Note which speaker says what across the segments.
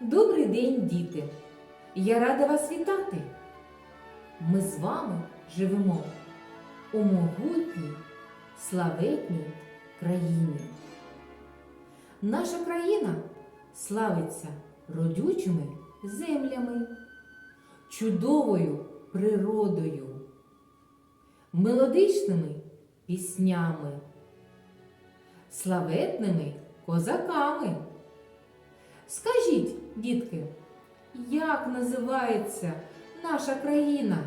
Speaker 1: Добрий день, діти! Я рада вас вітати. Ми з вами живемо у могутній, славетній країні. Наша країна славиться родючими землями, чудовою природою, мелодичними піснями, славетними козаками. Скажіть, дітки, як називається наша країна,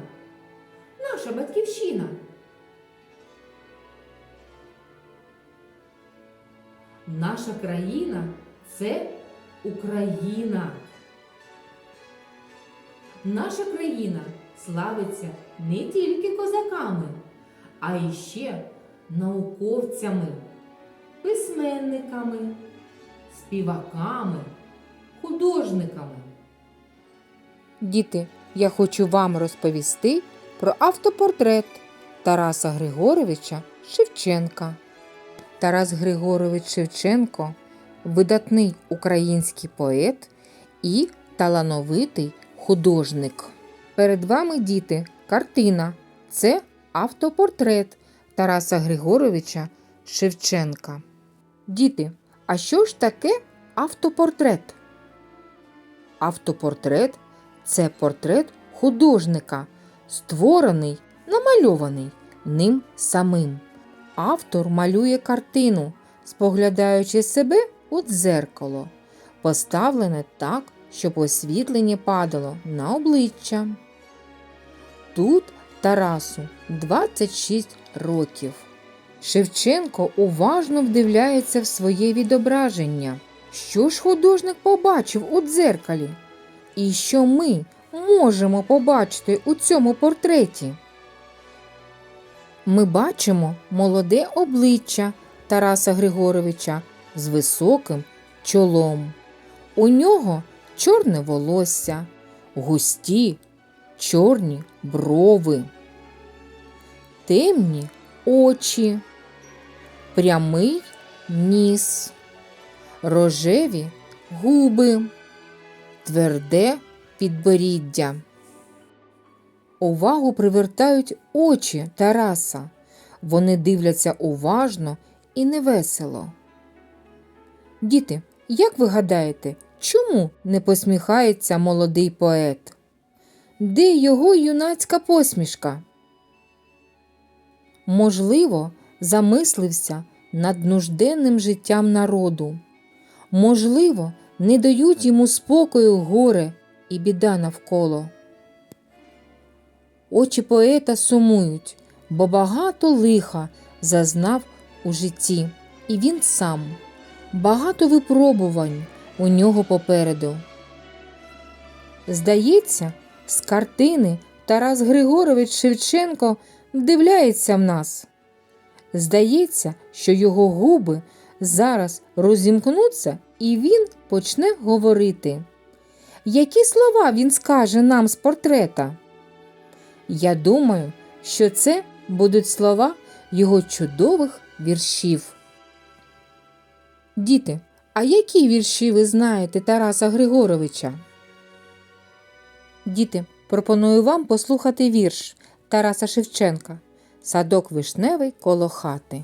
Speaker 1: наша батьківщина? Наша країна це Україна. Наша країна славиться не тільки козаками, а й ще науковцями, письменниками, співаками, художниками.
Speaker 2: Діти, я хочу вам розповісти про автопортрет Тараса Григоровича Шевченка. Тарас Григорович Шевченко видатний український поет і талановитий художник. Перед вами, діти, картина. Це автопортрет Тараса Григоровича Шевченка. Діти, а що ж таке автопортрет? Автопортрет це портрет художника, створений, намальований ним самим. Автор малює картину, споглядаючи себе у дзеркало, поставлене так, щоб освітлення падало на обличчя. Тут Тарасу 26 років. Шевченко уважно вдивляється в своє відображення. Що ж художник побачив у дзеркалі? І що ми можемо побачити у цьому портреті? Ми бачимо молоде обличчя Тараса Григоровича з високим чолом. У нього чорне волосся, густі чорні брови, темні очі, прямий ніс, рожеві губи, тверде підборіддя. Увагу привертають очі Тараса. Вони дивляться уважно і невесело. Діти, як ви гадаєте, чому не посміхається молодий поет? Де його юнацька посмішка? Можливо, замислився над нужденним життям народу. Можливо, не дають йому спокою горе і біда навколо. Очі поета сумують, бо багато лиха зазнав у житті, і він сам. Багато випробувань у нього попереду. Здається, з картини Тарас Григорович Шевченко вдивляється в нас. Здається, що його губи зараз розімкнуться і він почне говорити. Які слова він скаже нам з портрета? Я думаю, що це будуть слова його чудових віршів. Діти, а які вірші ви знаєте Тараса Григоровича? Діти, пропоную вам послухати вірш Тараса Шевченка Садок вишневий коло хати.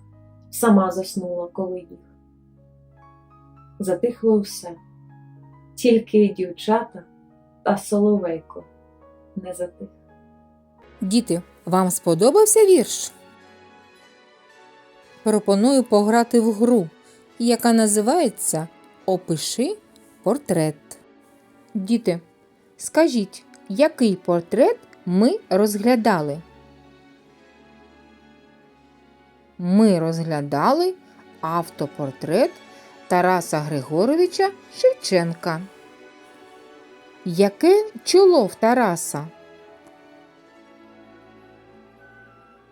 Speaker 3: сама заснула коло їх. Затихло все, тільки дівчата та соловейко не затих.
Speaker 2: Діти, вам сподобався вірш? Пропоную пограти в гру, яка називається Опиши портрет. Діти, скажіть, який портрет ми розглядали? Ми розглядали автопортрет Тараса Григоровича Шевченка. Яке чоло в Тараса?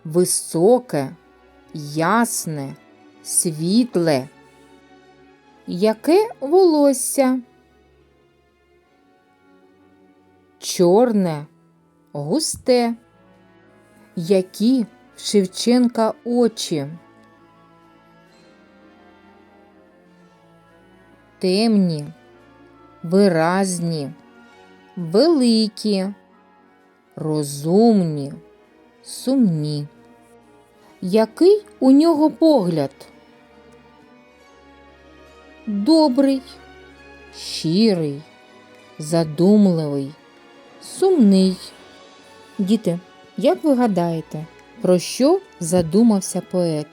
Speaker 2: Високе, ясне, світле. Яке волосся? Чорне, густе. Які Шевченка очі? Темні, виразні, великі, розумні, сумні. Який у нього погляд? Добрий, щирий, задумливий, сумний. Діти, як ви гадаєте, про що задумався поет?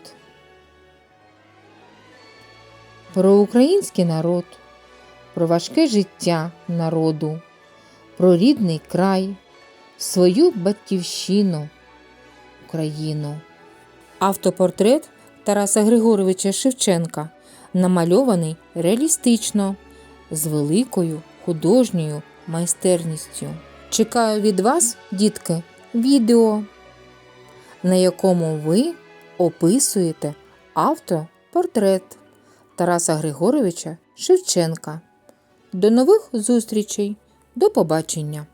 Speaker 2: Про український народ, про важке життя народу, про рідний край, свою батьківщину, Україну. Автопортрет Тараса Григоровича Шевченка намальований реалістично, з великою художньою майстерністю. Чекаю від вас, дітки, відео, на якому ви описуєте автопортрет Тараса Григоровича Шевченка. До нових зустрічей! До побачення!